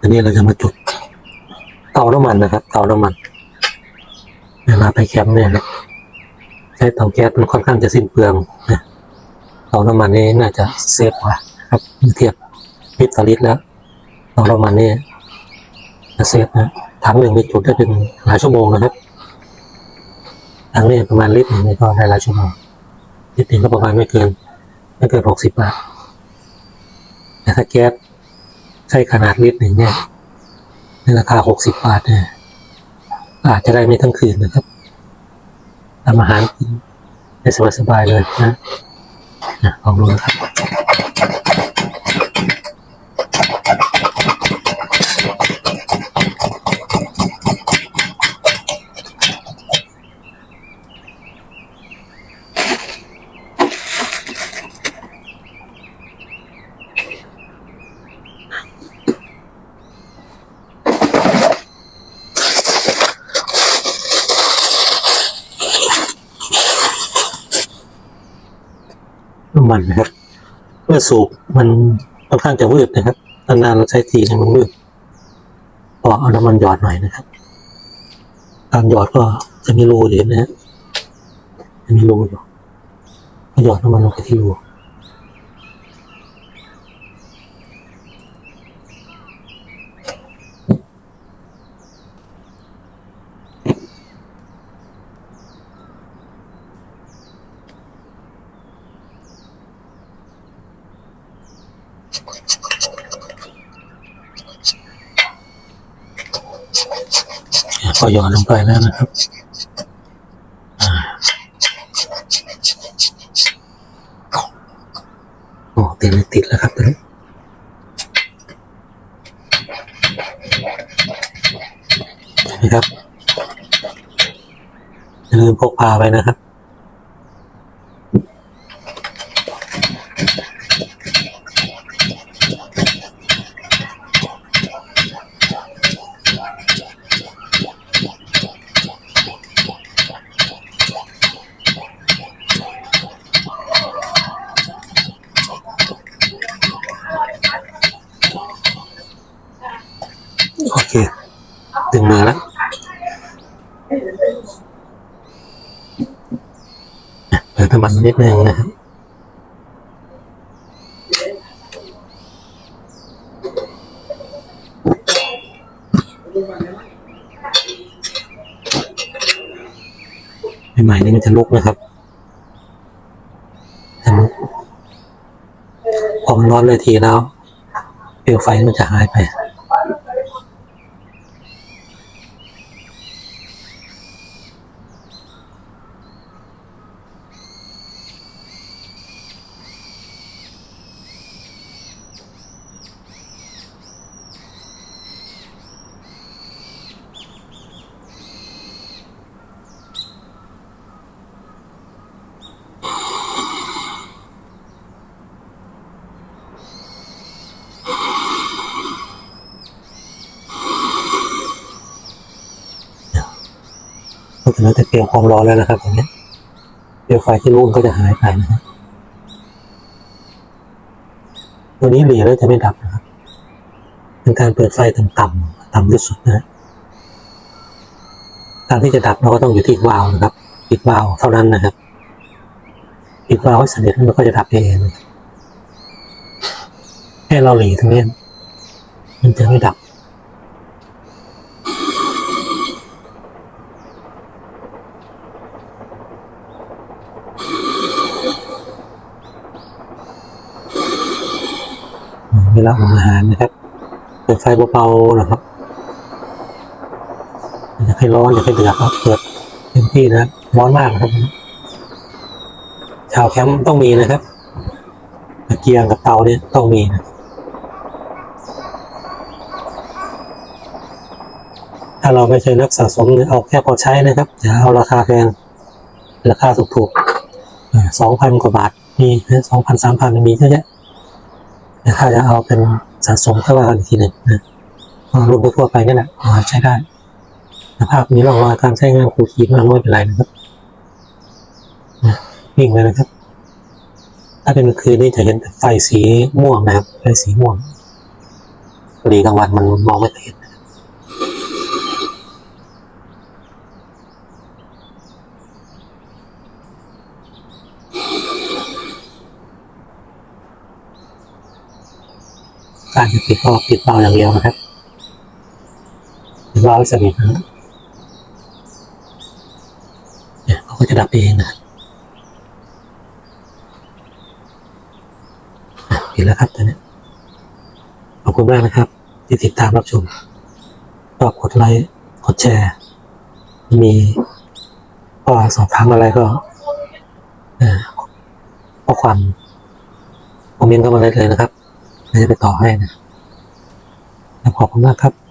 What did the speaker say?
อันนี้เราจะมาจุดเตาน้ำมันนะครับเตาน้ำมันเวลาไปแคมป์เนี่ยนะใช้เตาแก๊สมันค่อนข้างจะสิ้นเปลืองนะเตาน้ำมันนี่น่าจะเซฟกว่าครับเมื่อเทียบลิตรต่อลิตรแล้วเตาน้ำมันนี่จะเซฟนะถังหนึ่งไปจุดได้เป็นหลายชั่วโมงนะครับถังนี้ประมาณลิตรหนึ่งก็ได้หลายชั่วโมงลิตรหนึ่งก็ประมาณไม่เกินไม่เกินหกสิบบาท แต่ถ้าแก๊สใช้ขนาดลิตรหนึ่งเนี่ยในราคาหกสิบบาทเนี่ยอาจจะได้ไม่ทั้งคืนนะครับทำอาหารกินได้สบายๆเลยนะนะลองดูนะครับ น้ำมันนะครับ เมื่อสูบมันค่อนข้างจะมืดนะครับนานๆเราใช้ทีเนี่ยมันมืดก็เอาน้ำมันหยอดหน่อยนะครับการหยอดก็จะมีรูเห็นนะฮะจะมีรูอยู่หยอดน้ำมันลงไปที่รู ก็หย่อนลงไปแล้วนะครับอโอ้เต็มติดแล้วครับตอนนี้นไหมครับอย่าลืมพกพาไปนะครับ โอเค ถึง มือแล้วเปิดน้ำมันนิดนึงนะครับใหม่ๆนี่มันจะลุกนะครับจะลุกอมร้อนเลยทีแล้วเปลวไฟมันจะหายไป เพราะฉะนั้นแต่เปลวความร้อนแล้วนะครับอย่างเงี้ยเปลวไฟที่รุ่นก็จะหายไปนะครับตัวนี้หลีแล้วจะไม่ดับนะครับ เป็นการเปิดไฟต่ำๆต่ำที่สุดนะฮะการที่จะดับเราก็ต้องอยู่ที่วาล์วนะครับปิดวาล์วเท่านั้นนะครับปิดวาล์วให้สนิทแล้วมันก็จะดับเองแค่เราหลีตรงนี้มันจะไม่ดับ เวลาอุ่นอาหารนะครับเปิดไฟเบาๆนะครับอย่าให้ร้อนอย่าให้เดือดครับเปิดเต็มที่นะร้อนมากครับ ชาวแคมป์ต้องมีนะครับตะเกียงกับเตาเนี่ยต้องมีนะถ้าเราไม่ใช่นักสะสมเนี่ยเอาแค่พอใช้นะครับอย่าเอาราคาแพงราคาถูกๆสองพันกว่าบาทมีสองพันสามพันมีเยอะแยะ ถ้าจะเอาเป็นสะสมก็ว่ากันอีกทีหนึ่งนะรวมไปทั่วไปนั่นแหละใช้ได้สภาพนี้ลองว่าการใช้งานขูคีดมันไม่เป็นไรนะครับวิ่งเลยนะครับ ถ้าเป็นกลางคืนนี่จะเห็นไฟสีม่วงนะครับไฟสีม่วงพอดีกลางวันมันมองไม่เห็น การจะปิดก็ปิดเบาอย่างเดียวนะครับปิดเบาสนิทนะเนี่ยเขาก็จะดับเองนะเห็นแล้วครับตอนนี้ขอบคุณมากนะครับ ที่ติดตามรับชมก็กดไลค์กดแชร์ มีข้อสอบถามอะไรก็ข้อความคอมเมนต์เข้ามาได้เลยนะครับ จะไปต่อให้นะขอบคุณมากครับ